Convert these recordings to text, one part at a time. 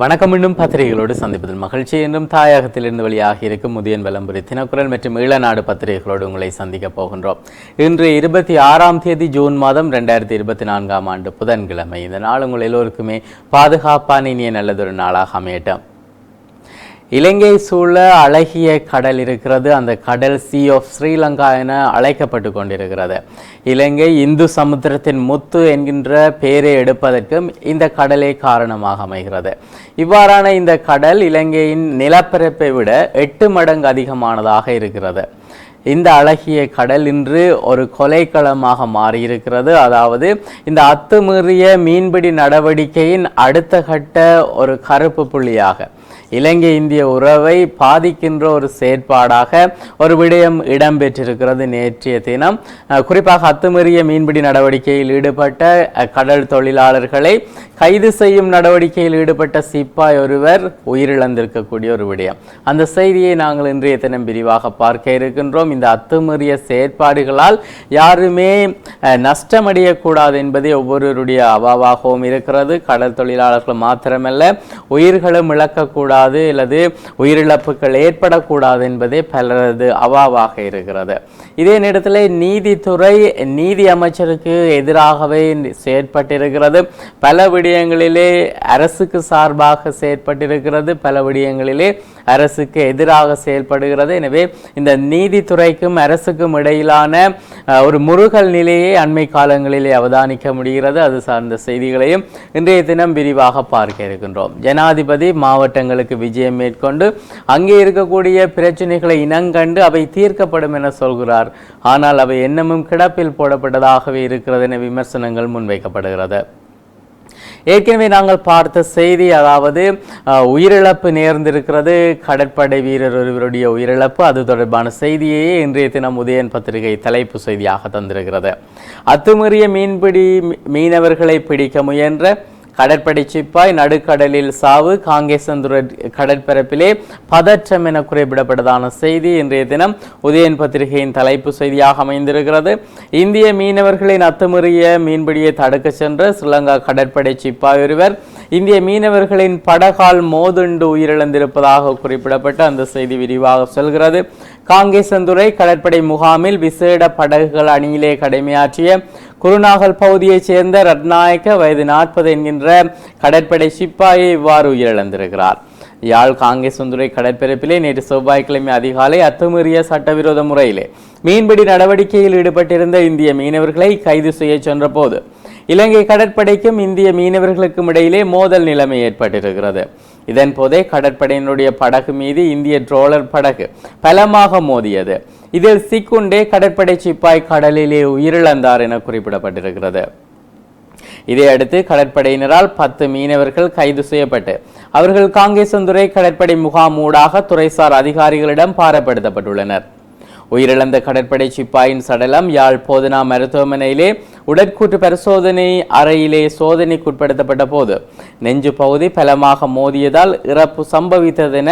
வணக்கம் இன்னும் பத்திரிகைகளோடு சந்திப்பதில் மகிழ்ச்சி. என்றும் தாயகத்திலிருந்து வெளியாகி இருக்கும் முதியன் விளம்பரி தினக்குரல் மற்றும் ஈழநாடு பத்திரிகைகளோடு உங்களை சந்திக்க போகின்றோம். இன்று இருபத்தி ஆறாம் தேதி ஜூன் மாதம் ரெண்டாயிரத்தி இருபத்தி நான்காம் ஆண்டு புதன்கிழமை. இந்த நாள் உங்கள் எல்லோருக்குமே பாதுகாப்பான இனிய நல்லதொரு நாளாக அமையட்டும். இலங்கை சூழ அழகிய கடல் இருக்கிறது. அந்த கடல் சி ஆஃப் ஸ்ரீலங்கா என அழைக்கப்பட்டு கொண்டிருக்கிறது. இலங்கை இந்து சமுத்திரத்தின் முத்து என்கின்ற பெயரை எடுப்பதற்கும் இந்த கடலே காரணமாக அமைகிறது. இவ்வாறான இந்த கடல் இலங்கையின் நிலப்பரப்பை விட எட்டு மடங்கு அதிகமானதாக இருக்கிறது. இந்த அழகிய கடல் இன்று ஒரு கொலைக்களமாக மாறியிருக்கிறது. அதாவது இந்த அத்துமீறிய மீன்பிடி நடவடிக்கையின் அடுத்த கட்ட ஒரு கருப்பு புள்ளியாக. இலங்கை இந்திய உறவை பாதிக்கின்ற ஒரு செயற்பாடாக ஒரு விடயம் இடம்பெற்றிருக்கிறது நேற்றைய தினம். குறிப்பாக அத்துமீறிய மீன்பிடி நடவடிக்கையில் ஈடுபட்ட கடல் தொழிலாளர்களை கைது செய்யும் நடவடிக்கையில் ஈடுபட்ட சிப்பாய் ஒருவர் உயிரிழந்திருக்கக்கூடிய ஒரு விடயம். அந்த செய்தியை நாங்கள் இன்றைய தினம் விரிவாக பார்க்க இருக்கின்றோம். இந்த அத்துமீறிய செயற்பாடுகளால் யாருமே நஷ்டமடையக்கூடாது என்பதே ஒவ்வொருவருடைய அவாவாகவும் இருக்கிறது. கடல் தொழிலாளர்கள் மாத்திரமல்ல உயிர்களும் இழக்கக்கூடாது அல்லது உயிரிழப்புகள் ஏற்படக்கூடாது என்பதே பலரது அவாவாக இருக்கிறது. இதே நேரத்தில் நீதித்துறை நீதி அமைச்சருக்கு எதிராகவே செயற்பட்டிருக்கிறது. பல விடயங்களிலே அரசுக்கு சார்பாக செயற்பட்டிருக்கிறது. பல விடயங்களிலே அரசுக்கு எதிராக செயல்படுகிறது. எனவே இந்த நீதித்துறைக்கும் அரசுக்கும் இடையிலான ஒரு முருகல் நிலையை அண்மை காலங்களிலே அவதானிக்க முடிகிறது. அது சார்ந்த செய்திகளையும் இன்றைய தினம் விரிவாக பார்க்க இருக்கின்றோம். ஜனாதிபதி மாவட்டங்களுக்கு விஜயம் மேற்கொண்டு அங்கே இருக்கக்கூடிய பிரச்சனைகளை இனங்கண்டு அவை தீர்க்கப்படும் என சொல்கிறார். ஆனால் அவை என்னமும் கிடப்பில் போடப்பட்டதாகவே இருக்கிறது என விமர்சனங்கள் முன்வைக்கப்படுகிறது. ஏற்கனவே நாங்கள் பார்த்த செய்தி அதாவது உயிரிழப்பு நேர்ந்திருக்கிறது. கடற்படை வீரர் ஒருவருடைய உயிரிழப்பு. அது தொடர்பான செய்தியையே இன்றைய தினம் உதயன் பத்திரிகை தலைப்பு செய்தியாக தந்திருக்கிறது. அத்துமீறிய மீன்பிடி மீனவர்களை பிடிக்க முயன்ற கடற்படை சிப்பாய் நடுக்கடலில் சாவு. காங்கேசந்துர கடற்பரப்பிலே பதற்றம் என குறிப்பிடப்பட்டதான செய்தி இன்றைய தினம் உதயன் பத்திரிகையின் தலைப்பு செய்தியாக அமைந்திருக்கிறது. இந்திய மீனவர்களின் அத்துமீறிய மீன்பிடியை தடுக்க சென்ற ஸ்ரீலங்கா கடற்படை சிப்பாய் ஒருவர் இந்திய மீனவர்களின் படகால் மோதுண்டு உயிரிழந்திருப்பதாக குறிப்பிடப்பட்ட அந்த செய்தி விரிவாக சொல்கிறது. காங்கேசந்துறை கடற்படை முகாமில் விசேட படகுகள் அணியிலே கடமையாற்றிய குருநாகல் பகுதியைச் சேர்ந்த ரத்நாயக்க வயது நாற்பது என்கின்ற கடற்படை சிப்பாயை இவ்வாறு உயிரிழந்திருக்கிறார். யாழ் காங்கேசந்துறை கடற்பரப்பிலே நேற்று செவ்வாய்க்கிழமை அதிகாலை அத்துமீறிய சட்டவிரோத முறையிலே மீன்பிடி நடவடிக்கையில் ஈடுபட்டிருந்த இந்திய மீனவர்களை கைது செய்ய சென்றபோது இலங்கை கடற்படைக்கும் இந்திய மீனவர்களுக்கும் இடையிலே மோதல் நிலைமை ஏற்பட்டிருக்கிறது. இதன் போதே கடற்படையினுடைய படகு மீது இந்திய ட்ரோலர் படகு பலமாக மோதியது. இதில் சிக்குண்டே கடற்படை சிப்பாய் கடலிலே உயிரிழந்தார் என குறிப்பிடப்பட்டிருக்கிறது. இதையடுத்து கடற்படையினரால் பத்து மீனவர்கள் கைது செய்யப்பட்டு அவர்கள் காங்கேசந்துறை கடற்படை முகாம் ஊடாக துறைசார் அதிகாரிகளிடம் பாரப்படுத்தப்பட்டுள்ளனர். உயிரிழந்த கடற்படை சிப்பாயின் சடலம் யாழ் போதனா மருத்துவமனையிலே உடற்கூற்று பரிசோதனை அறையிலே சோதனைக்குட்படுத்தப்பட்ட போது நெஞ்சு பகுதி பலமாக மோதியதால் இறப்பு சம்பவித்ததென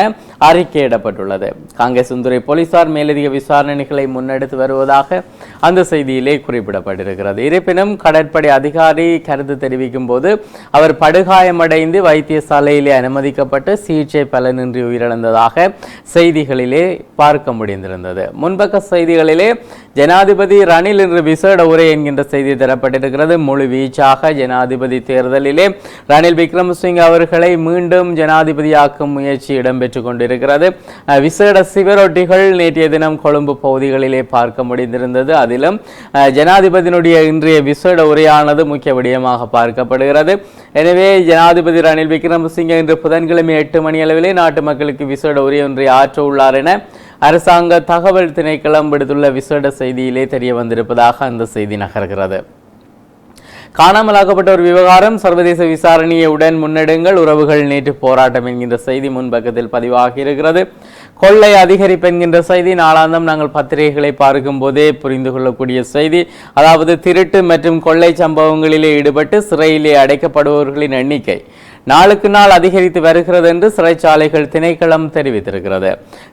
அறிக்கையிடப்பட்டுள்ளது. காங்கேசுந்துறை போலீசார் மேலதிக விசாரணைகளை முன்னெடுத்து வருவதாக அந்த செய்தியிலே குறிப்பிடப்பட்டிருக்கிறது. இருப்பினும் கடற்படை அதிகாரி கருத்து தெரிவிக்கும் போது அவர் படுகாயமடைந்து வைத்தியசாலையிலே அனுமதிக்கப்பட்டு சிகிச்சை பலனின்றி உயிரிழந்ததாக செய்திகளிலே பார்க்க முடிந்திருந்தது. முன்பக்க செய்திகளிலே ஜனாதிபதி ரணில் இன்று விசேட உரை என்கின்ற செய்தி தரப்பட்டிருக்கிறது. முழு வீச்சாக ஜனாதிபதி தேர்தலிலே ரணில் விக்ரமசிங் அவர்களை மீண்டும் ஜனாதிபதியாக்கும் முயற்சி இடம்பெற்று கொண்டிருக்கிறது. விசேட சிவரொட்டிகள் நேற்றைய தினம் கொழும்பு பகுதிகளிலே பார்க்க முடிந்திருந்தது. அதிலும் ஜனாதிபதியினுடைய இன்றைய விசேட உரையானது முக்கிய விடயமாக பார்க்கப்படுகிறது. எனவே ஜனாதிபதி ரணில் விக்ரமசிங்க இன்று புதன்கிழமை எட்டு மணி அளவிலே நாட்டு மக்களுக்கு விசேட உரை ஒன்றை ஆற்ற உள்ளார் என அரசாங்க தகவல் திணைக்களம் விடுத்துள்ள விசேட செய்தியிலே தெரிய வந்திருப்பதாக அந்த செய்தி நகர்கிறது. காணாமலாக்கப்பட்ட ஒரு விவகாரம் சர்வதேச விசாரணையை உடன் முன்னெடுங்கள் உறவுகள் நேற்று போராட்டம் என்கின்ற செய்தி முன்பக்கத்தில் பதிவாகி இருக்கிறது. கொள்ளை அதிகரிப்பு என்கின்ற செய்தி நாளாந்தம் நாங்கள் பத்திரிகைகளை பார்க்கும் போதே புரிந்து கொள்ளக்கூடிய செய்தி. அதாவது திருட்டு மற்றும் கொள்ளை சம்பவங்களிலே ஈடுபட்டு சிறையிலே அடைக்கப்படுபவர்களின் எண்ணிக்கை நாளுக்கு நாள் அதிகரித்து வருகிறது என்று சிறைச்சாலைகள் திணைக்களம் தெரிவித்திருக்கிறது.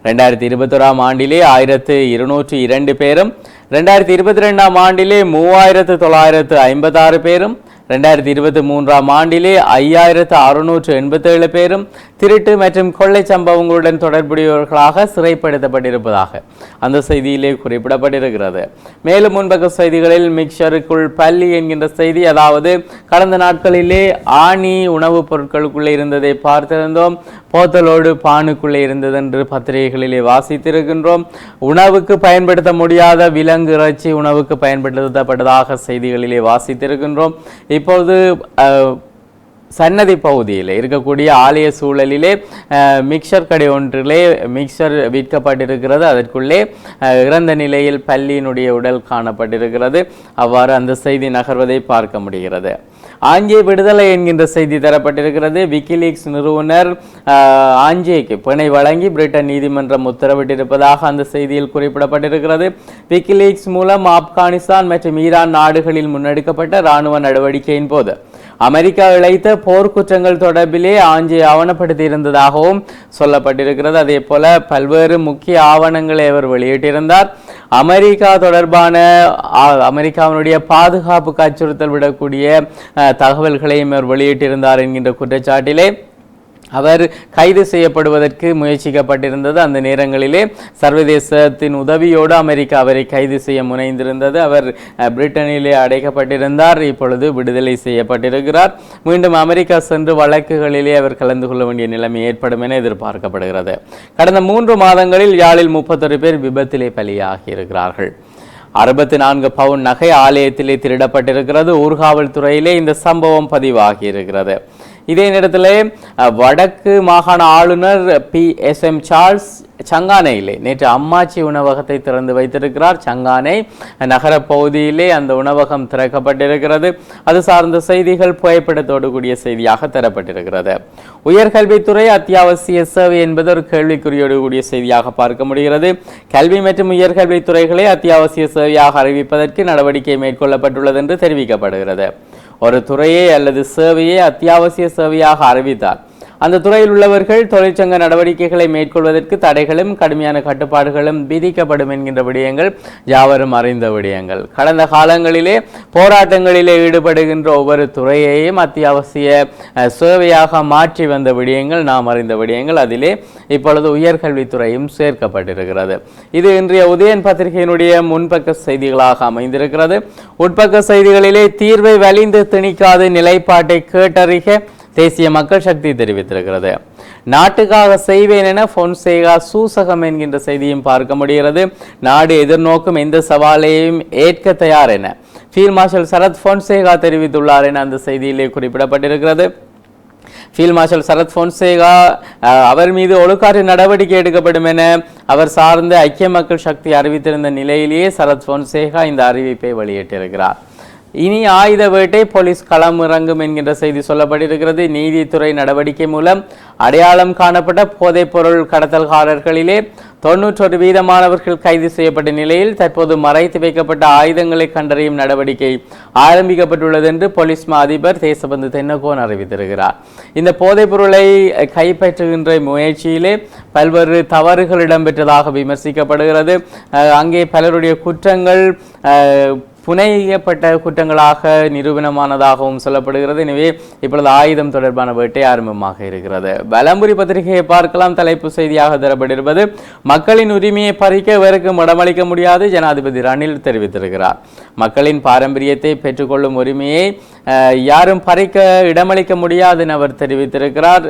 ரெண்டாயிரத்தி இருபத்தொராம் ஆண்டிலே ஆயிரத்து இருநூற்றி இரண்டு பேரும் ரெண்டாயிரத்தி இருபத்தி ரெண்டாம் ஆண்டிலே மூவாயிரத்து தொள்ளாயிரத்து ஐம்பத்தாறு பேரும் ரெண்டாயிரத்தி இருபத்தி மூன்றாம் ஆண்டிலே ஐயாயிரத்து அறுநூற்று எண்பத்தேழு பேரும் திருட்டு மற்றும் கொள்ளை சம்பவங்களுடன் தொடர்புடையவர்களாக சிறைப்படுத்தப்பட்டிருப்பதாக அந்த செய்தியிலே குறிப்பிடப்பட்டிருக்கிறது. மேலும் முன்பக்க செய்திகளில் மிக்சருக்குள் பள்ளி என்கின்ற செய்தி அதாவது கடந்த நாட்களிலே ஆணி உணவுப் பொருட்களுக்குள்ளே இருந்ததை பார்த்திருந்தோம். போத்தலோடு பானுக்குள்ளே இருந்தது என்று பத்திரிகைகளிலே வாசித்திருக்கின்றோம். உணவுக்கு பயன்படுத்த முடியாத விலங்கு இறைச்சி உணவுக்கு பயன்படுத்தப்பட்டதாக செய்திகளிலே வாசித்திருக்கின்றோம். இப்பொழுது சன்னதி பகுதியில் இருக்கக்கூடிய ஆலய சூழலிலே மிக்சர் கடை ஒன்றிலே மிக்சர் விற்கப்பட்டிருக்கிறது. அதற்குள்ளே இறந்த நிலையில் பல்லியினுடைய உடல் காணப்பட்டிருக்கிறது. அவ்வாறு அந்த செய்தி நகர்வதை பார்க்க முடிகிறது. ஆஞ்சே விடுதலை என்கின்ற செய்தி தரப்பட்டிருக்கிறது. விக்கிலீக்ஸ் நிறுவனர் ஆஞ்சேக்கு பிணை வழங்கி பிரிட்டன் நீதிமன்றம் உத்தரவிட்டிருப்பதாக அந்த செய்தியில் குறிப்பிடப்பட்டிருக்கிறது. விக்கிலீக்ஸ் மூலம் ஆப்கானிஸ்தான் மற்றும் ஈரான் நாடுகளில் முன்னெடுக்கப்பட்ட இராணுவ நடவடிக்கையின் போது அமெரிக்கா இழைத்த போர்க்குற்றங்கள் தொடர்பிலே ஆஞ்சே ஆவணப்படுத்தியிருந்ததாகவும் சொல்லப்பட்டிருக்கிறது. அதே போல பல்வேறு முக்கிய ஆவணங்களை அவர் வெளியிட்டிருந்தார். அமெரிக்கா தொடர்பான அமெரிக்காவினுடைய பாதுகாப்புக்கு அச்சுறுத்தல் விடக்கூடிய தகவல்களையும் அவர் வெளியிட்டிருந்தார் என்கின்ற குற்றச்சாட்டிலே அவர் கைது செய்யப்படுவதற்கு முயற்சிக்கப்பட்டிருந்தது. அந்த நேரங்களிலே சர்வதேசத்தின் உதவியோடு அமெரிக்கா அவரை கைது செய்ய முனைந்திருந்தது. அவர் பிரிட்டனிலே அடைக்கப்பட்டிருந்தார். இப்பொழுது விடுதலை செய்யப்பட்டிருக்கிறார். மீண்டும் அமெரிக்கா சென்று வழக்குகளிலே அவர் கலந்து கொள்ள வேண்டிய நிலைமை ஏற்படும் என எதிர்பார்க்கப்படுகிறது. கடந்த மூன்று மாதங்களில் யாழில் முப்பத்தொரு பேர் விபத்திலே பலியாகி இருக்கிறார்கள் அறுபத்தி நான்கு பவுன் நகை ஆலயத்திலே திருடப்பட்டிருக்கிறது. ஊர்காவல்துறையிலே இந்த சம்பவம் பதிவாகி இருக்கிறது இதே நேரத்தில் வடக்கு மாகாண ஆளுநர் பி. எஸ். எம். சார்ல்ஸ் சங்கானையிலே நேற்று அம்மாச்சி உணவகத்தை திறந்து வைத்திருக்கிறார். சங்கானை நகர பகுதியிலே அந்த உணவகம் திறக்கப்பட்டிருக்கிறது. அது சார்ந்த செய்திகள் புகைப்படத்தோடு கூடிய செய்தியாக தரப்பட்டிருக்கிறது. உயர்கல்வித்துறை அத்தியாவசிய சேவை என்பது ஒரு கேள்விக்குறியோடு கூடிய செய்தியாக பார்க்க முடிகிறது. கல்வி மற்றும் உயர்கல்வித்துறைகளை அத்தியாவசிய சேவையாக அறிவிப்பதற்கு நடவடிக்கை மேற்கொள்ளப்பட்டுள்ளது என்று தெரிவிக்கப்படுகிறது. ஒரு துறையை அல்லது சேவையை அத்தியாவசிய சேவையாக அறிவித்தார். அந்த துறையில் உள்ளவர்கள் தொழிற்சங்க நடவடிக்கைகளை மேற்கொள்வதற்கு தடைகளும் கடுமையான கட்டுப்பாடுகளும் விதிக்கப்படும் என்கின்ற விடயங்கள் யாவரும் அறிந்த விடயங்கள். கடந்த காலங்களிலே போராட்டங்களிலே ஈடுபடுகின்ற ஒவ்வொரு துறையையும் அத்தியாவசிய சேவையாக மாற்றி வந்த விடயங்கள் நாம் அறிந்த விடயங்கள். அதிலே இப்பொழுது உயர்கல்வித்துறையும் சேர்க்கப்பட்டிருக்கிறது. இது இன்றைய உதயன் பத்திரிகையினுடைய முன்பக்க செய்திகளாக அமைந்திருக்கிறது. உட்பக்க செய்திகளிலே தீர்வை வலிந்து திணிக்காத நிலைப்பாட்டை கேட்டறிக தேசிய மக்கள் சக்தி தெரிவித்திருக்கிறது. நாட்டுக்காக செய்வேன் என பொன்சேகா சூசகம் என்கின்ற செய்தியும் பார்க்க முடிகிறது. நாடு எதிர்நோக்கும் எந்த சவாலையும் ஏற்க தயார் என. ஃபீல்ட் மார்ஷல் சரத் பொன்சேகா தெரிவித்துள்ளார் என அந்த செய்தியிலே குறிப்பிடப்பட்டிருக்கிறது. ஃபீல்ட் மார்ஷல் சரத் பொன்சேகா அவர் மீது ஒழுக்காற்று நடவடிக்கை எடுக்கப்படும் என அவர் சார்ந்த ஐக்கிய மக்கள் சக்தி அறிவித்திருந்த நிலையிலேயே சரத் பொன்சேகா இந்த அறிவிப்பை வெளியிட்டிருக்கிறார். இனி ஆயுத வேட்டை போலீஸ் களம் இறங்கும் என்கின்ற செய்தி சொல்லப்பட்டிருக்கிறது. நீதித்துறை நடவடிக்கை மூலம் அடையாளம் காணப்பட்ட போதைப் பொருள் கடத்தல்காரர்களிலே தொன்னூற்றொரு வீதமானவர்கள் கைது செய்யப்பட்ட நிலையில் தற்போது மறைத்து வைக்கப்பட்ட ஆயுதங்களை கண்டறியும் நடவடிக்கை ஆரம்பிக்கப்பட்டுள்ளது என்று போலீஸ் மா அதிபர் தேசபந்து தென்னகோன் அறிவித்திருக்கிறார். இந்த போதைப் பொருளை கைப்பற்றுகின்ற முயற்சியிலே பல்வேறு தவறுகள் இடம்பெற்றதாக விமர்சிக்கப்படுகிறது. அங்கே பலருடைய குற்றங்கள் புனையப்பட்ட குற்றங்களாக நிரூபணமானதாகவும் சொல்லப்படுகிறது. எனவே இப்பொழுது ஆயுதம் தொடர்பான வேட்டை ஆரம்பமாக இருக்கிறது. பலம்புரி பத்திரிகையை பார்க்கலாம். தலைப்பு செய்தியாக தரப்பட்டிருப்பது மக்களின் உரிமையை பறிக்க இவருக்கு இடமளிக்க முடியாது ஜனாதிபதி ரணில் தெரிவித்திருக்கிறார். மக்களின் பாரம்பரியத்தை பெற்றுக்கொள்ளும் உரிமையை யாரும் பறிக்க இடமளிக்க முடியாது அவர் தெரிவித்திருக்கிறார்.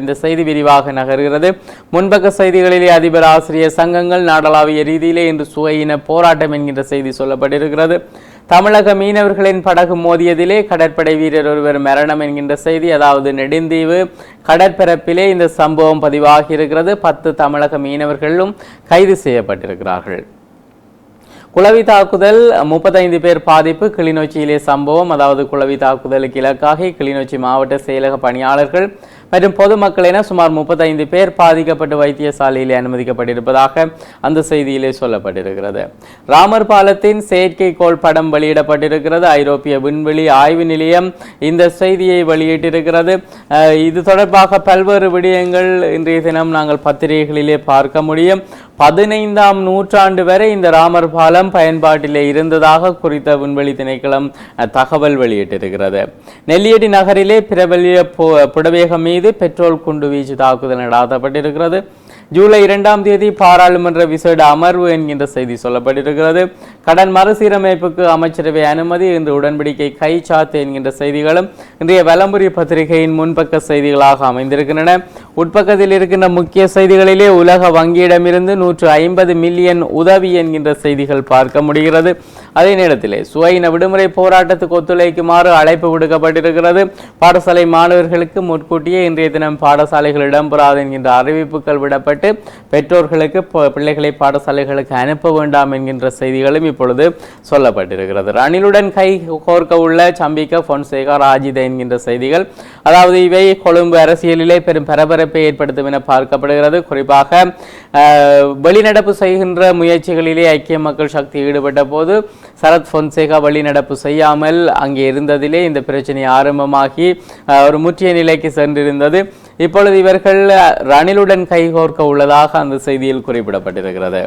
இந்த செய்தி விரிவாக நகர்கிறது. முன்பக்க செய்திகளிலே அதிபர் ஆசிரியர் சங்கங்கள் நாடளாவிய ரீதியிலே இன்று சுவையின போராட்டம் என்கின்ற செய்தி சொல்லப்பட்டிருக்கிறது. தமிழக மீனவர்களின் படகு மோதியதிலே கடற்படை வீரர் ஒருவர் மரணம் என்கின்ற செய்தி அதாவது நெடுந்தீவு கடற்பரப்பிலே இந்த சம்பவம் பதிவாகி இருக்கிறது பத்து தமிழக மீனவர்களும் கைது செய்யப்பட்டிருக்கிறார்கள். குளவி தாக்குதல் முப்பத்தைந்து பேர் பாதிப்பு கிளிநொச்சியிலே சம்பவம் அதாவது குளவி தாக்குதலுக்கு இலக்காகி கிளிநொச்சி மாவட்ட செயலக பணியாளர்கள் மற்றும் பொதுமக்கள் என சுமார் முப்பத்தைந்து பேர் பாதிக்கப்பட்டு வைத்தியசாலையிலே அனுமதிக்கப்பட்டிருப்பதாக அந்த செய்தியிலே சொல்லப்பட்டிருக்கிறது. ராமர் பாலத்தின் செயற்கைக்கோள் படம் வெளியிடப்பட்டிருக்கிறது. ஐரோப்பிய விண்வெளி ஆய்வு நிலையம் இந்த செய்தியை வெளியிட்டிருக்கிறது. அஹ் இது தொடர்பாக பல்வேறு விடயங்கள் இன்றைய தினம் நாங்கள் பத்திரிகைகளிலே பார்க்க முடியும். பதினைந்தாம் நூற்றாண்டு வரை இந்த ராமர் பாலம் பயன்பாட்டிலே இருந்ததாக குறித்த விண்வெளி திணைக்களம் அஹ், தகவல் வெளியிட்டிருக்கிறது. நெல்லியடி நகரிலே பிரபலிய பு- புடவேகம் மீது பெட்ரோல் குண்டு வீச்சு தாக்குதல் நடாத்தப்பட்டிருக்கிறது. ஜூலை இரண்டாம் தேதி பாராளுமன்ற விசேட அமர்வு என்கின்ற செய்தி சொல்லப்பட்டிருக்கிறது. கடன் மறுசீரமைப்புக்கு அமைச்சரவை அனுமதி இன்று உடன்படிக்கை கை சாத்து என்கின்ற செய்திகளும் இன்றைய வலம்புரி பத்திரிகையின் முன்பக்க செய்திகளாக அமைந்திருக்கின்றன. உட்பக்கத்தில் இருக்கின்ற முக்கிய செய்திகளிலே உலக வங்கியிடமிருந்து நூற்று ஐம்பது மில்லியன் உதவி என்கின்ற செய்திகள் பார்க்க முடிகிறது. அதே நேரத்திலே சுவையின விடுமுறை போராட்டத்துக்கு ஒத்துழைக்குமாறு அழைப்பு விடுக்கப்பட்டிருக்கிறது. பாடசாலை மாணவர்களுக்கு முன்கூட்டியே இன்றைய தினம் பாடசாலைகள் இடம்பெறாது என்கின்ற அறிவிப்புகள் விடப்பட்டு பெற்றோர்களுக்கு பிள்ளைகளை பாடசாலைகளுக்கு அனுப்ப வேண்டாம் என்கின்ற செய்திகளும் இப்பொழுது சொல்லப்பட்டிருக்கிறது. ரணிலுடன் கை கோர்க்க உள்ள சம்பிக்க பொன்சேகா ராஜித என்கின்ற செய்திகள். அதாவது இவை கொழும்பு அரசியலிலே பெரும் பரபரப்பை ஏற்படுத்தும் என பார்க்கப்படுகிறது. குறிப்பாக வெளிநடப்பு செய்கின்ற முயற்சிகளிலே ஐக்கிய மக்கள் சக்தி ஈடுபட்ட போது சரத் பொன்சேகா வெளிநடப்பு செய்யாமல் அங்கே இருந்ததிலே இந்த பிரச்சனை ஆரம்பமாகி ஒரு முற்றிய நிலைக்கு சென்றிருந்தது. இப்பொழுது இவர்கள் ரணிலுடன் கைகோர்க்க உள்ளதாக அந்த செய்தியில் குறிப்பிடப்பட்டிருக்கிறது.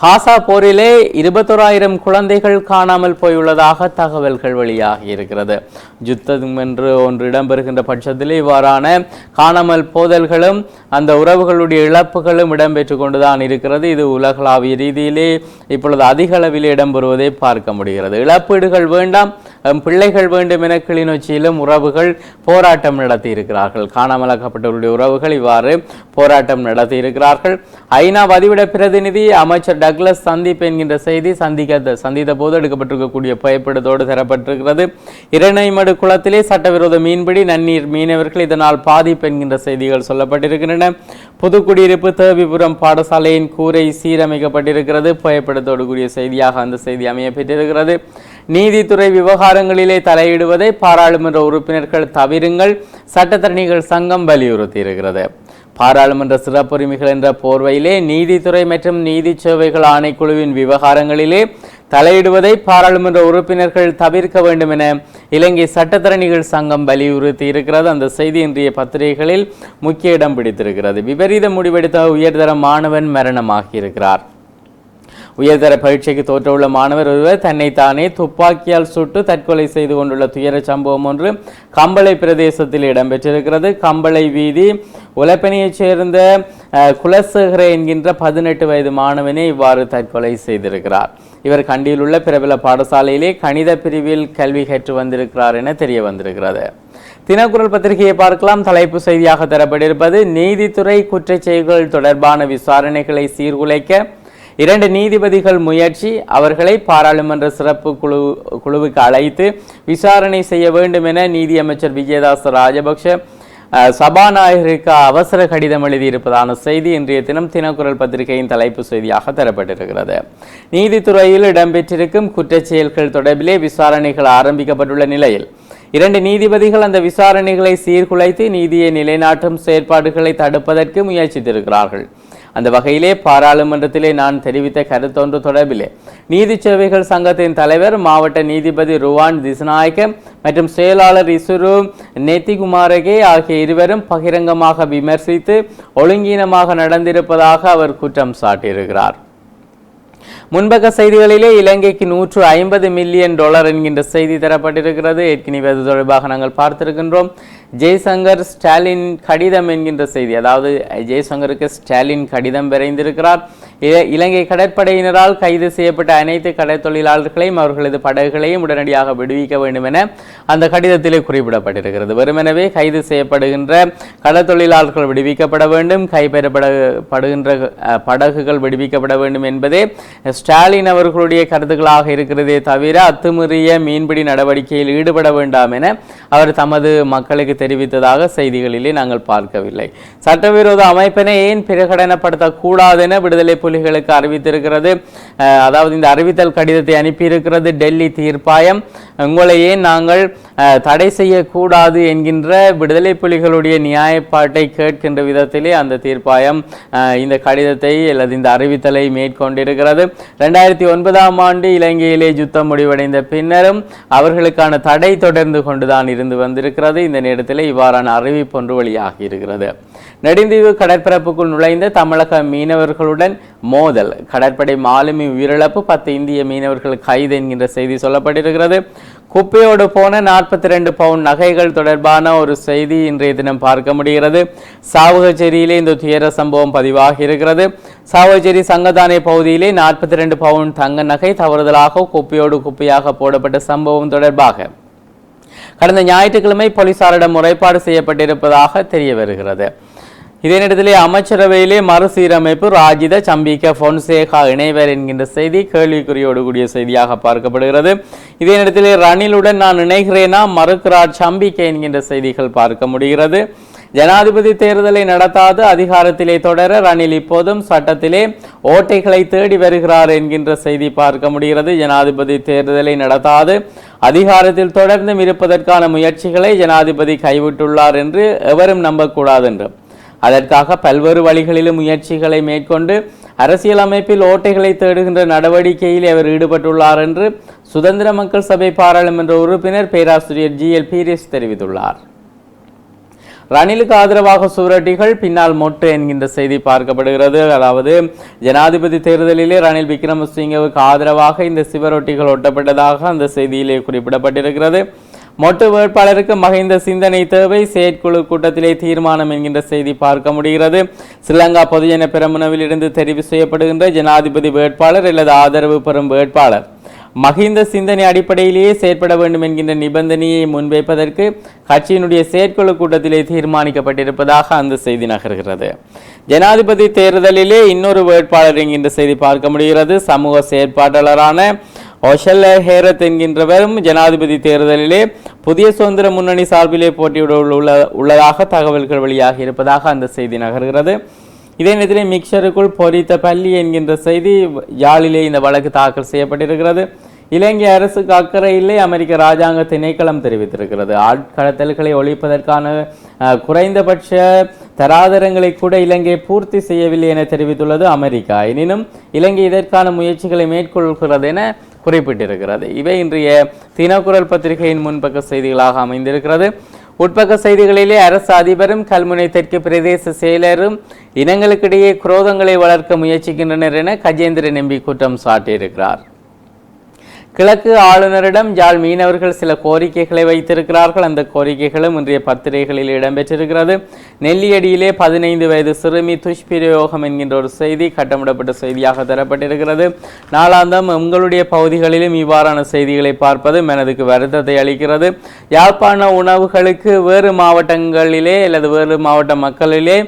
ஹாசா போரிலே இருபத்தோராயிரம் குழந்தைகள் காணாமல் போயுள்ளதாக தகவல்கள் வெளியாகி இருக்கிறது. யுத்தம் என்று ஒன்று இடம்பெறுகின்ற பட்சத்தில் இவ்வாறான காணாமல் போதல்களும் அந்த உறவுகளுடைய இழப்புகளும் இடம்பெற்று கொண்டுதான் இருக்கிறது. இது உலகளாவிய ரீதியிலே இப்பொழுது அதிக அளவில் இடம்பெறுவதை பார்க்க முடிகிறது. இழப்பீடுகள் வேண்டாம் பிள்ளைகள் வேண்டும் என கிளிநொச்சியிலும் உறவுகள் போராட்டம் நடத்தியிருக்கிறார்கள். காணாமலாக்கப்பட்டவருடைய உறவுகள் இவ்வாறு போராட்டம் நடத்தியிருக்கிறார்கள். ஐநா வதிவிட பிரதிநிதி அமைச்சர் டக்ளஸ் சந்திப் என்கின்ற செய்தி சந்திக்க சந்தித்த போது எடுக்கப்பட்டிருக்கக்கூடிய புகைப்படத்தோடு தரப்பட்டிருக்கிறது. இரணைமடு குளத்திலே சட்டவிரோத மீன்பிடி நன்னீர் மீனவர்கள் இதனால் பாதிப்பு என்கின்ற செய்திகள் சொல்லப்பட்டிருக்கின்றன. புதுக்குடியிருப்பு தேவிபுரம் பாடசாலையின் கூரை சீரமைக்கப்பட்டிருக்கிறது. புகைப்படத்தோடு கூடிய செய்தியாக அந்த செய்தி அமைய பெற்றிருக்கிறது நீதித்துறை விவகாரங்களிலே தலையிடுவதை பாராளுமன்ற உறுப்பினர்கள் தவிருங்கள். சட்டத்தரணிகள் சங்கம் வலியுறுத்தியிருக்கிறது. பாராளுமன்ற சிறப்புரிமைகள் என்ற போர்வையிலே நீதித்துறை மற்றும் நீதி சேவைகள் ஆணைக்குழுவின் விவகாரங்களிலே தலையிடுவதை பாராளுமன்ற உறுப்பினர்கள் தவிர்க்க வேண்டும் என இலங்கை சட்டத்தரணிகள் சங்கம் வலியுறுத்தி இருக்கிறது அந்த செய்தி இன்றைய பத்திரிகைகளில் முக்கிய இடம் பிடித்திருக்கிறது. விபரீத முடிவெடுத்த உயர்தர மாணவன் மரணமாகியிருக்கிறார். உயர்தர பரீட்சைக்கு தோற்றவுள்ள மாணவர் ஒருவர் தன்னைத்தானே துப்பாக்கியால் சுட்டு தற்கொலை செய்து கொண்டுள்ள துயர சம்பவம் ஒன்று கம்பளை பிரதேசத்தில் இடம்பெற்றிருக்கிறது. கம்பளை வீதி உலப்பணியைச் சேர்ந்த குலசேகர என்கின்ற பதினெட்டு வயது மாணவனே இவ்வாறு தற்கொலை செய்திருக்கிறார். இவர் கண்டியில் உள்ள பிரபல பாடசாலையிலே கணித பிரிவில் கல்வி கற்று வந்திருக்கிறார் என தெரிய வந்திருக்கிறது. தினக்குரல் பத்திரிகையை பார்க்கலாம். தலைப்பு செய்தியாக தரப்பட்டிருப்பது நீதித்துறை குற்றச் செயல்கள் தொடர்பான விசாரணைகளை சீர்குலைக்க இரண்டு நீதிபதிகள் முயற்சி அவர்களை பாராளுமன்ற சிறப்பு குழு குழுவுக்கு அழைத்து விசாரணை செய்ய வேண்டும் என நீதியமைச்சர் விஜயதாஸ் ராஜபக்ஷ சபாநாயகருக்கு அவசர கடிதம் எழுதியிருப்பதான செய்தி இன்றைய தினம் தினக்குரல் பத்திரிகையின் தலைப்பு செய்தியாக தரப்பட்டிருக்கிறது. நீதித்துறையில் இடம்பெற்றிருக்கும் குற்றச் செயல்கள் தொடர்பிலே விசாரணைகள் ஆரம்பிக்கப்பட்டுள்ள நிலையில் இரண்டு நீதிபதிகள் அந்த விசாரணைகளை சீர்குலைத்து நீதியை நிலைநாட்டும் செயற்பாடுகளை தடுப்பதற்கு முயற்சித்திருக்கிறார்கள். அந்த வகையிலே பாராளுமன்றத்திலே நான் தெரிவித்த கருத்தொன்று தொடர்பிலே. நீதி சேவைகள் சங்கத்தின் தலைவர் மாவட்ட நீதிபதி ருவான் திசநாயக்க மற்றும் செயலாளர் இசுரு நெத்திகுமாரகே ஆகிய இருவரும் பகிரங்கமாக விமர்சித்து ஒழுங்கீனமாக நடந்திருப்பதாக அவர் குற்றம் சாட்டியிருக்கிறார். முன்பக்க செய்திகளிலே இலங்கைக்கு நூற்று ஐம்பது மில்லியன் டாலர் என்கின்ற செய்தி தரப்பட்டிருக்கிறது. ஏற்கனவே அது தொடர்பாக நாங்கள் பார்த்திருக்கின்றோம். ஜெய்சங்கர் ஸ்டாலின் கடிதம் என்கின்ற செய்தி அதாவது ஜெய்சங்கருக்கு ஸ்டாலின் கடிதம் விரைந்திருக்கிறார். இலங்கை கடற்படையினரால் கைது செய்யப்பட்ட அனைத்து கடற் தொழிலாளர்களையும் அவர்களது படகுகளையும் உடனடியாக விடுவிக்க வேண்டும் என அந்த கடிதத்திலே குறிப்பிடப்பட்டிருக்கிறது. வெறுமெனவே கைது செய்யப்படுகின்ற கடற் தொழிலாளர்கள் விடுவிக்கப்பட வேண்டும் கைப்பெறப்படுகின்ற படகுகள் விடுவிக்கப்பட வேண்டும் என்பதே ஸ்டாலின் அவர்களுடைய கருத்துக்களாக இருக்கிறதே தவிர அத்துமீறிய மீன்பிடி நடவடிக்கையில் ஈடுபட வேண்டாம் என அவர் தமது மக்களுக்கு தெரிவித்ததாக செய்திகளிலே நாங்கள் பார்க்கவில்லை. சட்டவிரோத அமைப்பினை ஏன் பிரகடனப்படுத்தக்கூடாது என விடுதலை புலிகளுக்கு அறிவித்திருக்கிறது. அதாவது இந்த அறிவித்தல் கடிதத்தை அனுப்பியிருக்கிறது டெல்லி தீர்ப்பாயம். உங்களையே நாங்கள் தடை செய்யக்கூடாது என்கின்ற விடுதலை புலிகளுடைய நியாயப்பாட்டை கேட்கின்ற விதத்திலே அந்த தீர்ப்பாயம் இந்த கடிதத்தை அல்லது இந்த அறிவித்தலை மேற்கொண்டிருக்கிறது. ரெண்டாயிரத்தி ஒன்பதாம் ஆண்டு இலங்கையிலே யுத்தம் முடிவடைந்த பின்னரும் அவர்களுக்கான தடை தொடர்ந்து கொண்டுதான் இருந்து வந்திருக்கிறது. இந்த நேரத்தில் இவ்வாறான அறிவிப்பு ஒன்று வெளியாகி இருக்கிறது நெடுந்தீவு கடற்பரப்புக்குள் நுழைந்த தமிழக மீனவர்களுடன் மோதல். கடற்படை மாலுமி உயிரிழப்பு பத்து இந்திய மீனவர்கள் கைது என்கின்ற செய்தி சொல்லப்பட்டிருக்கிறது. குப்பையோடு போன நாற்பத்தி ரெண்டு பவுன் நகைகள் தொடர்பான ஒரு செய்தி இன்றைய தினம் பார்க்க முடிகிறது. சாவகச்சேரியிலே இந்த துயர சம்பவம் பதிவாகி இருக்கிறது. சாவகச்சேரி சங்கதானை பகுதியிலே நாற்பத்தி ரெண்டு பவுன் தங்க நகை தவறுதலாக குப்பையோடு குப்பையாக போடப்பட்ட சம்பவம் தொடர்பாக கடந்த ஞாயிற்றுக்கிழமை போலீசாரிடம் முறைப்பாடு செய்யப்பட்டிருப்பதாக தெரிய வருகிறது. இதே நேரத்திலே அமைச்சரவையிலே மறுசீரமைப்பு ராஜித சம்பிக்க பொன்சேகா இணைவர் என்கின்ற செய்தி கேள்விக்குறியோடு கூடிய செய்தியாக பார்க்கப்படுகிறது. இதே நேரத்திலே ரணிலுடன் நான் இணைகிறேனா? மறுக்கிறார் சம்பிக்க என்கின்ற செய்திகள் பார்க்க முடிகிறது. ஜனாதிபதி தேர்தலை நடத்தாது அதிகாரத்திலே தொடர ரணில் இப்போதும் சட்டத்திலே ஓட்டைகளை தேடி வருகிறார் என்கின்ற செய்தி பார்க்க முடிகிறது. ஜனாதிபதி தேர்தலை நடத்தாது அதிகாரத்தில் தொடர்ந்தும் இருப்பதற்கான முயற்சிகளை ஜனாதிபதி கைவிட்டுள்ளார் என்று எவரும் நம்பக்கூடாது என்று அதற்காக பல்வேறு வழிகளிலும் முயற்சிகளை மேற்கொண்டு அரசியலமைப்பில் ஓட்டைகளை தேடுகின்ற நடவடிக்கையில் அவர் ஈடுபட்டுள்ளார் என்று சுதந்திர மக்கள் சபை பாராளுமன்ற உறுப்பினர் பேராசிரியர் ஜி. எல். பீரிஸ் தெரிவித்துள்ளார். ரணிலுக்கு ஆதரவாக சுவரட்டிகள் பின்னால் மொட்டு என்கின்ற செய்தி பார்க்கப்படுகிறது. அதாவது ஜனாதிபதி தேர்தலிலே ரணில் விக்ரமசிங்கவுக்கு ஆதரவாக இந்த சிவரொட்டிகள் ஒட்டப்பட்டதாக அந்த செய்தியிலே குறிப்பிடப்பட்டிருக்கிறது. மொட்டு வேட்பாளருக்கு மகிந்த சிந்தனை தேவை. செயற்குழு கூட்டத்திலே தீர்மானம் என்கின்ற செய்தி பார்க்க முடிகிறது. ஸ்ரீலங்கா பொதுஜன பெரமுனவில் இருந்து தெரிவு செய்யப்படுகின்ற ஜனாதிபதி வேட்பாளர் அல்லது ஆதரவு பெறும் வேட்பாளர். மகிந்த சிந்தனை அடிப்படையிலேயே செயற்பட வேண்டும் என்கின்ற நிபந்தனையை முன்வைப்பதற்கு கட்சியினுடைய செயற்குழு கூட்டத்திலே தீர்மானிக்கப்பட்டிருப்பதாக அந்த செய்தி நகர்கிறது. ஜனாதிபதி தேர்தலிலே இன்னொரு வேட்பாளர் என்கின்ற செய்தி பார்க்க முடிகிறது. சமூக செயற்பாட்டாளரான ஓஷல்ல ஹேரத் என்கின்றவரும் ஜனாதிபதி தேர்தலிலே புதிய சுதந்திர முன்னணி சார்பிலே போட்டியிட உள்ள உள்ளதாக தகவல்கள் வெளியாகி இருப்பதாக அந்த செய்தி நகர்கிறது. இதே நேரத்தில் மிக்சருக்குள் பொறித்த பள்ளி என்கின்ற செய்தி யாழிலே இந்த வழக்கு தாக்கல் செய்யப்பட்டிருக்கிறது. இலங்கை அரசுக்கு அக்கறை இல்லை அமெரிக்க ராஜாங்க திணைக்களம் தெரிவித்திருக்கிறது. ஆட்கடத்தல்களை ஒழிப்பதற்கான குறைந்தபட்ச தராதரங்களை கூட இலங்கை பூர்த்தி செய்யவில்லை என தெரிவித்துள்ளது அமெரிக்கா. எனினும் இலங்கை இதற்கான முயற்சிகளை மேற்கொள்கிறது என குறிப்பிட்டிருக்கிறது. இவை இன்றைய தினக்குரல் பத்திரிகையின் முன்பக்க செய்திகளாக அமைந்திருக்கிறது. உட்பக்க செய்திகளிலே அரசு அதிபரும் கல்முனை தெற்கு பிரதேச செயலரும் இனங்களுக்கிடையே குரோதங்களை வளர்க்க முயற்சிக்கின்றனர் என கஜேந்திரன் எம்பி குற்றம் சாட்டியிருக்கிறார். கிழக்கு ஆளுநரிடம் யாழ் மீனவர்கள் சில கோரிக்கைகளை வைத்திருக்கிறார்கள். அந்த கோரிக்கைகளும் இன்றைய பத்திரிகைகளில் இடம்பெற்றிருக்கிறது. நெல்லியடியிலே பதினைந்து வயது சிறுமி துஷ்பிரயோகம் என்கின்ற ஒரு செய்தி கட்டமிடப்பட்ட செய்தியாக தரப்பட்டிருக்கிறது. நாளாந்தம் உங்களுடைய பகுதிகளிலும் இவ்வாறான செய்திகளை பார்ப்பது மனதுக்கு வருத்தத்தை அளிக்கிறது. யாழ்ப்பாண உணவுகளுக்கு வேறு மாவட்டங்களிலே அல்லது வேறு மாவட்ட மக்களிலே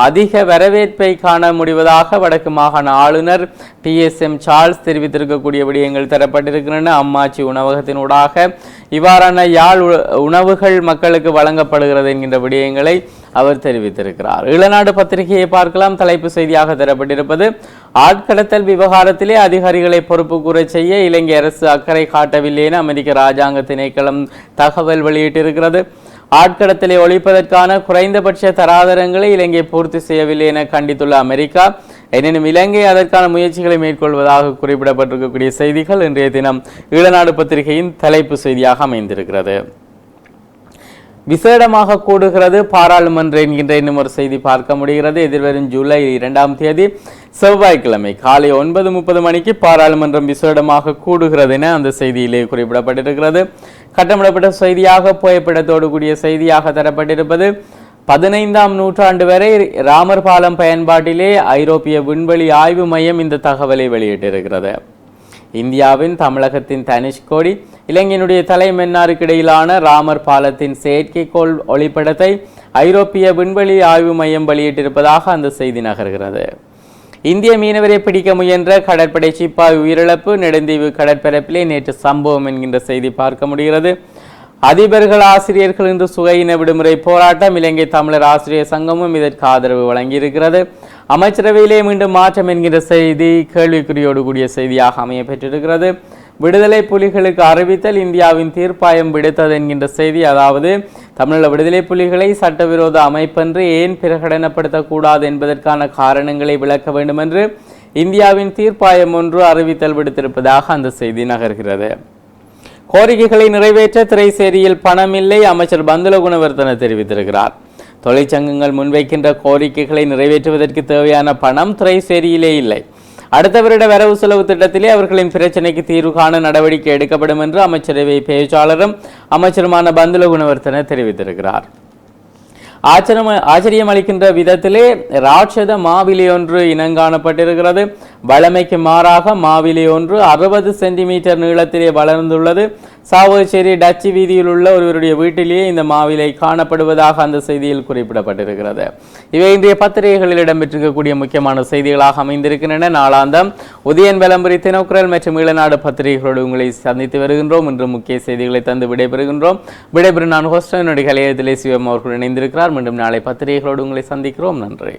அதிக வரவேற்பை காண முடிவதாக வடக்கு மாகாண ஆளுநர் டி எஸ் எம் சார்ல்ஸ் தெரிவித்திருக்கக்கூடிய விடயங்கள் தரப்பட்டிருக்கின்றன. அம்மாச்சி உணவகத்தினூடாக இவ்வாறான யாழ் உ- உணவுகள் மக்களுக்கு வழங்கப்படுகிறது என்கின்ற விடயங்களை அவர் தெரிவித்திருக்கிறார். இளநாடு பத்திரிகையை பார்க்கலாம். தலைப்பு செய்தியாக தரப்பட்டிருப்பது ஆட்கடத்தல் விவகாரத்திலே அதிகாரிகளை பொறுப்பு கூறச் செய்ய இலங்கை அரசு அக்கறை காட்டவில்லை என அமெரிக்க ராஜாங்க திணைக்களம் தகவல் வெளியிட்டிருக்கிறது. ஆட்கடத்தலை ஒழிப்பதற்கான குறைந்தபட்ச தராதரங்களை இலங்கை பூர்த்தி செய்யவில்லை என கண்டித்துள்ள அமெரிக்கா எனினும் இலங்கை அதற்கான முயற்சிகளை மேற்கொள்வதாக குறிப்பிடப்பட்டிருக்கக்கூடிய செய்திகள் இன்றைய தினம் ஈழநாடு பத்திரிகையின் தலைப்பு செய்தியாக அமைந்திருக்கிறது. விசேடமாக கூடுகிறது. பாராளுமன்ற என்கின்ற இன்னும் ஒரு செய்தி பார்க்க முடிகிறது. எதிர்வரும் ஜூலை இரண்டாம் தேதி செவ்வாய்க்கிழமை காலை ஒன்பது முப்பது மணிக்கு பாராளுமன்றம் விசேடமாக கூடுகிறது என அந்த செய்தியிலே குறிப்பிடப்பட்டிருக்கிறது. கட்டமிடப்பட்ட செய்தியாக புகைப்படத்தோடு கூடிய செய்தியாக தரப்பட்டிருப்பது பதினைந்தாம் நூற்றாண்டு வரை ராமர் பாலம் பயன்பாட்டிலே ஐரோப்பிய விண்வெளி ஆய்வு மையம் இந்த தகவலை வெளியிட்டிருக்கிறது. இந்தியாவின் தமிழகத்தின் தனிஷ்கோடி இலங்கையினுடைய தலைமன்னாருக்கு இடையிலான ராமர் பாலத்தின் செயற்கைக்கோள் ஒளிப்படத்தை ஐரோப்பிய விண்வெளி ஆய்வு மையம் வெளியிட்டிருப்பதாக அந்த செய்தி நகர்கிறது. இந்திய மீனவரை பிடிக்க முயன்ற கடற்படை சிப்பாய் உயிரிழப்பு நெடுந்தீவு கடற்பரப்பிலே நேற்று சம்பவம் என்கின்ற செய்தி பார்க்க முடிகிறது. அதிபர்கள் ஆசிரியர்கள் இன்று சுகையின விடுமுறை போராட்டம் இலங்கை தமிழர் ஆசிரியர் சங்கமும் இதற்கு ஆதரவு வழங்கியிருக்கிறது. அமைச்சரவையிலே மீண்டும் மாற்றம் என்கிற செய்தி கேள்விக்குறியோடு கூடிய செய்தியாக அமைய பெற்றிருக்கிறது விடுதலை புலிகளுக்கு அறிவித்தல் இந்தியாவின் தீர்ப்பாயம் விடுத்தது என்கின்ற செய்தி. அதாவது தமிழீழ விடுதலை புலிகளை சட்டவிரோத அமைப்பென்று ஏன் பிரகடனப்படுத்தக்கூடாது என்பதற்கான காரணங்களை விளக்க வேண்டும் என்று இந்தியாவின் தீர்ப்பாயம் ஒன்று அறிவித்தல் விடுத்திருப்பதாக அந்த செய்தி நகர்கிறது. கோரிக்கைகளை நிறைவேற்ற திரைசேரியில் பணமில்லை அமைச்சர் பந்துல குணவர்த்தன தெரிவித்திருக்கிறார். தொழிற்சங்கங்கள் முன்வைக்கின்ற கோரிக்கைகளை நிறைவேற்றுவதற்கு தேவையான பணம் திரைசேரியிலே இல்லை. அடுத்த வருட வரவு செலவு திட்டத்திலே அவர்களின் பிரச்சினைக்கு தீர்வு காண நடவடிக்கை எடுக்கப்படும் என்று அமைச்சரவை பேச்சாளரும் அமைச்சருமான பந்துல குணவர்த்தன தெரிவித்திருக்கிறார். ஆச்சரியம் ஆச்சரியம் அளிக்கின்ற விதத்திலே ராட்சத மாவிலி ஒன்று இனங்காணப்பட்டிருக்கிறது வளமைக்கு மாறாக மாவிலி ஒன்று அறுபது சென்டிமீட்டர் நீளத்திலே வளர்ந்துள்ளது. சாவகச்சேரி டச்சு வீதியில் உள்ள ஒருவருடைய வீட்டிலேயே இந்த மாவிலை காணப்படுவதாக அந்த செய்தியில் குறிப்பிடப்பட்டிருக்கிறது. இவை இன்றைய பத்திரிகைகளில் இடம்பெற்றிருக்கக்கூடிய முக்கியமான செய்திகளாக அமைந்திருக்கின்றன. நாளாந்தம் உதயன் விளம்பரி தினக்குரல் மற்றும் ஈழநாடு பத்திரிகைகளோடு உங்களை சந்தித்து வருகின்றோம். இன்று முக்கிய செய்திகளை தந்து விடைபெறுகின்றோம். விடைபெறும் நான் ஹோஸ்டனுடைய கலையத்திலே சிவம் அவர்கள் இணைந்திருக்கிறார். மீண்டும் நாளை பத்திரிகைகளோடு உங்களை சந்திக்கிறோம். நன்றி.